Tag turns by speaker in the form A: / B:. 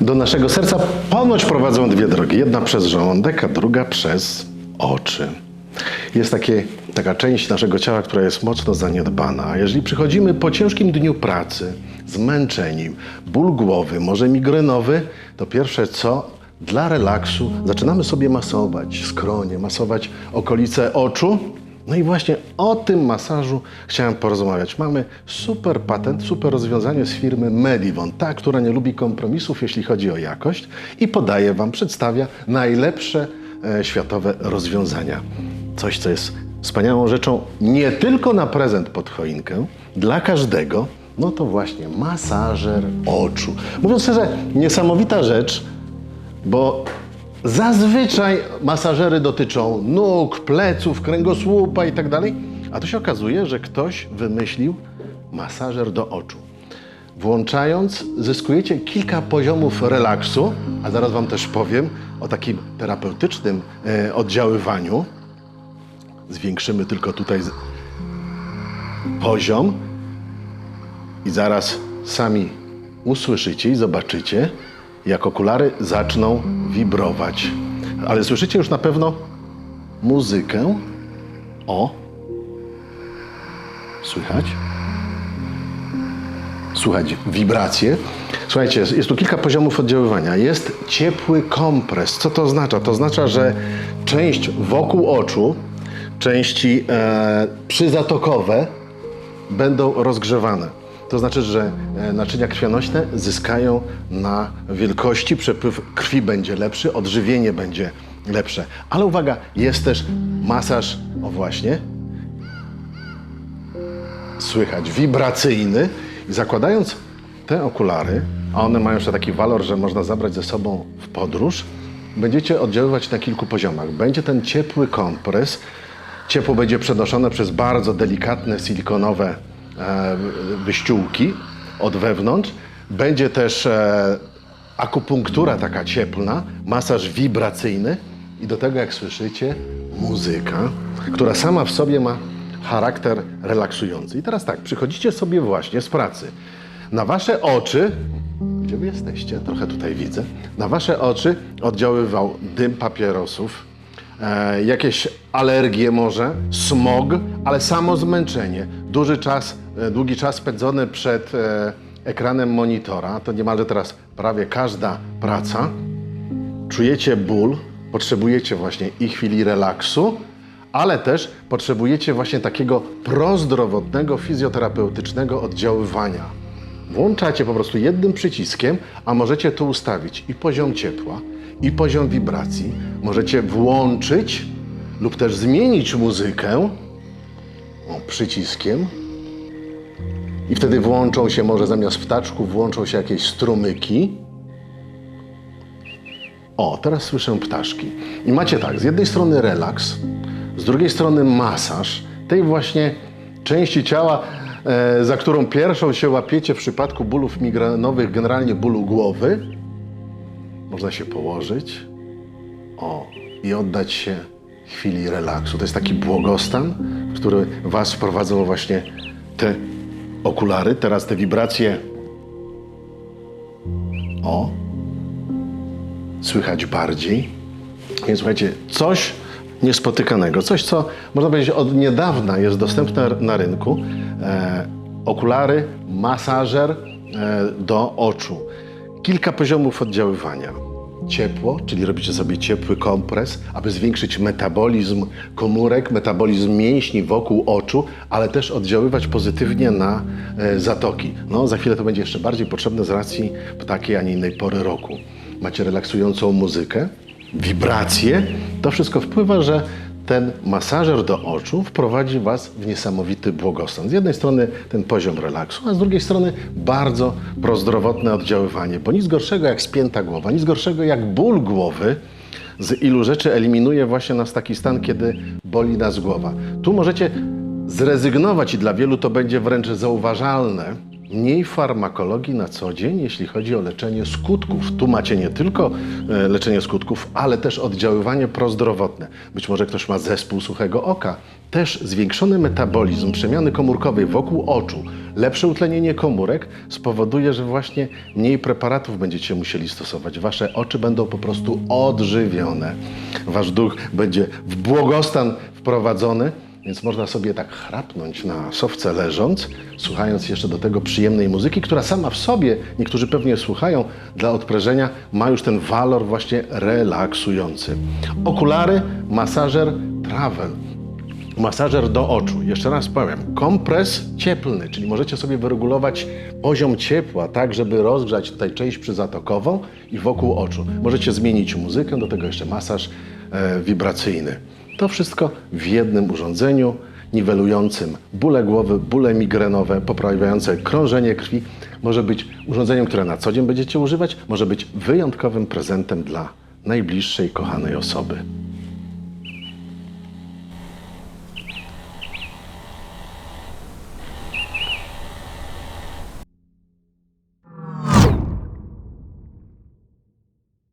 A: Do naszego serca ponoć prowadzą dwie drogi. Jedna przez żołądek, a druga przez oczy. Jest takie, taka część naszego ciała, która jest mocno zaniedbana. Jeżeli przychodzimy po ciężkim dniu pracy, zmęczeni, ból głowy, może migrenowy, to pierwsze co, dla relaksu zaczynamy sobie masować skronie, masować okolice oczu. No i właśnie o tym masażu chciałem porozmawiać. Mamy super patent, super rozwiązanie z firmy Medivon, ta, która nie lubi kompromisów, jeśli chodzi o jakość i podaje Wam, przedstawia najlepsze e, światowe rozwiązania. Coś, co jest wspaniałą rzeczą nie tylko na prezent pod choinkę, dla każdego, no to właśnie masażer oczu. Mówiąc szczerze, niesamowita rzecz, bo zazwyczaj masażery dotyczą nóg, pleców, kręgosłupa i tak a tu się okazuje, że ktoś wymyślił masażer do oczu. Włączając, zyskujecie kilka poziomów relaksu, a zaraz Wam też powiem o takim terapeutycznym e, oddziaływaniu. Zwiększymy tylko tutaj z- poziom i zaraz sami usłyszycie i zobaczycie, jak okulary zaczną wibrować. Ale słyszycie już na pewno muzykę. O! Słychać? Słuchać wibracje. Słuchajcie, jest tu kilka poziomów oddziaływania. Jest ciepły kompres. Co to oznacza? To oznacza, że część wokół oczu, części e, przyzatokowe będą rozgrzewane. To znaczy, że e, naczynia krwionośne zyskają na wielkości, przepływ krwi będzie lepszy, odżywienie będzie lepsze. Ale uwaga, jest też masaż, o właśnie, słychać, wibracyjny. I zakładając te okulary, a one mają jeszcze taki walor, że można zabrać ze sobą w podróż, będziecie oddziaływać na kilku poziomach. Będzie ten ciepły kompres, ciepło będzie przenoszone przez bardzo delikatne silikonowe wyściółki od wewnątrz. Będzie też e, akupunktura taka cieplna, masaż wibracyjny i do tego, jak słyszycie, muzyka, która sama w sobie ma charakter relaksujący. I teraz tak, przychodzicie sobie właśnie z pracy. Na wasze oczy, gdzie wy jesteście? Trochę tutaj widzę. Na wasze oczy oddziaływał dym papierosów, e, jakieś alergie może, smog, ale samo zmęczenie. Duży czas, e, długi czas spędzony przed e, ekranem monitora, to niemalże teraz prawie każda praca. Czujecie ból, potrzebujecie właśnie i chwili relaksu, ale też potrzebujecie właśnie takiego prozdrowotnego, fizjoterapeutycznego oddziaływania. Włączacie po prostu jednym przyciskiem, a możecie tu ustawić i poziom ciepła, i poziom wibracji. Możecie włączyć lub też zmienić muzykę o, przyciskiem. I wtedy włączą się, może zamiast ptaczków, włączą się jakieś strumyki. O, teraz słyszę ptaszki. I macie tak, z jednej strony relaks, z drugiej strony masaż tej właśnie części ciała, za którą pierwszą się łapiecie w przypadku bólów migrenowych, generalnie bólu głowy. Można się położyć, o, i oddać się chwili relaksu. To jest taki błogostan, który Was wprowadzą właśnie te okulary. Teraz te wibracje, o, słychać bardziej. Więc słuchajcie, coś niespotykanego, coś, co można powiedzieć od niedawna jest dostępne na rynku. E, okulary, masażer e, do oczu. Kilka poziomów oddziaływania. Ciepło, czyli robicie sobie ciepły kompres, aby zwiększyć metabolizm komórek, metabolizm mięśni wokół oczu, ale też oddziaływać pozytywnie na e, zatoki. No, za chwilę to będzie jeszcze bardziej potrzebne z racji takiej, a nie innej pory roku. Macie relaksującą muzykę, wibracje. To wszystko wpływa, że ten masażer do oczu wprowadzi Was w niesamowity błogostan. Z jednej strony ten poziom relaksu, a z drugiej strony bardzo prozdrowotne oddziaływanie, bo nic gorszego jak spięta głowa, nic gorszego jak ból głowy, z ilu rzeczy eliminuje właśnie nas taki stan, kiedy boli nas głowa. Tu możecie zrezygnować i dla wielu to będzie wręcz zauważalne mniej farmakologii na co dzień, jeśli chodzi o leczenie skutków. Tu macie nie tylko e, leczenie skutków, ale też oddziaływanie prozdrowotne. Być może ktoś ma zespół suchego oka. Też zwiększony metabolizm przemiany komórkowej wokół oczu, lepsze utlenienie komórek spowoduje, że właśnie mniej preparatów będziecie musieli stosować. Wasze oczy będą po prostu odżywione. Wasz duch będzie w błogostan wprowadzony, więc można sobie tak chrapnąć na sofce leżąc, słuchając jeszcze do tego przyjemnej muzyki, która sama w sobie, niektórzy pewnie słuchają, dla odprężenia ma już ten walor właśnie relaksujący. Okulary, masażer, travel. Masażer do oczu. Jeszcze raz powiem. Kompres cieplny, czyli możecie sobie wyregulować poziom ciepła, tak żeby rozgrzać tutaj część przyzatokową i wokół oczu. Możecie zmienić muzykę, do tego jeszcze masaż e, wibracyjny. To wszystko w jednym urządzeniu, niwelującym bóle głowy, bóle migrenowe, poprawiające krążenie krwi. Może być urządzeniem, które na co dzień będziecie używać, może być wyjątkowym prezentem dla najbliższej, kochanej osoby.